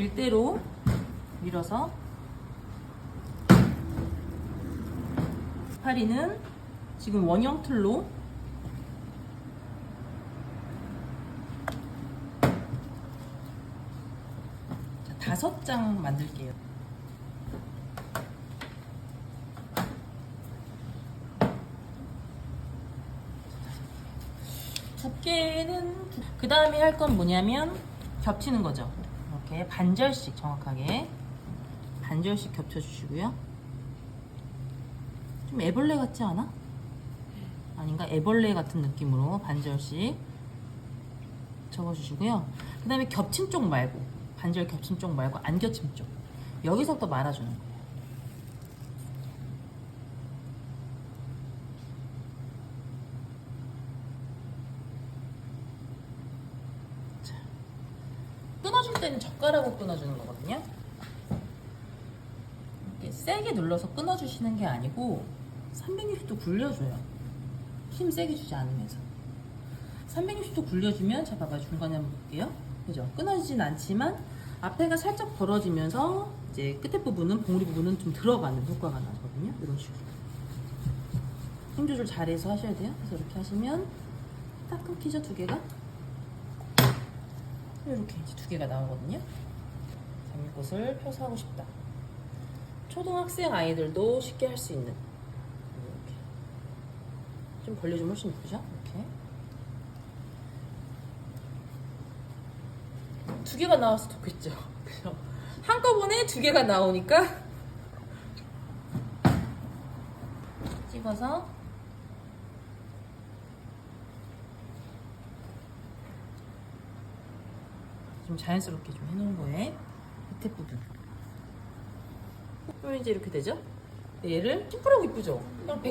일대로 밀어서 파리는 지금 원형 틀로 자, 다섯 장 만들게요. 두께는 그 다음에 할 건 뭐냐면 겹치는 거죠. 이렇게 반절씩 정확하게 반절씩 겹쳐주시고요. 좀 애벌레 같지 않아? 아닌가? 애벌레 같은 느낌으로 반절씩 접어주시고요. 그 다음에 겹친 쪽 말고 반절 겹친 쪽 말고 안 겹친 쪽 여기서부터 말아주는 거예요. 끊어줄 때는 젓가락으로 끊어주는 거거든요. 이렇게 세게 눌러서 끊어주시는 게 아니고 360도 굴려줘요. 힘 세게 주지 않으면서. 360도 굴려주면 자 봐봐 중간에 한번 볼게요. 그죠? 끊어지진 않지만 앞에가 살짝 벌어지면서 이제 끝에 부분은 봉우리 부분은 좀 들어가는 효과가 나거든요. 이런 식으로. 힘 조절 잘해서 하셔야 돼요. 그래서 이렇게 하시면 딱 끊기죠 두 개가. 이렇게 이제 두 개가 나오거든요. 장미꽃을 펴서 하고 싶다. 초등학생 아이들도 쉽게 할 수 있는 이렇게 좀 벌려주면 훨씬 예쁘죠? 이렇게 두 개가 나와서 좋겠죠. 그죠? 한꺼번에 두 개가 나오니까 찍어서 좀 자연스럽게 좀 해놓은 거에 밑에 부분. 그럼 이제 이렇게 되죠? 얘를 심플하고 이쁘죠?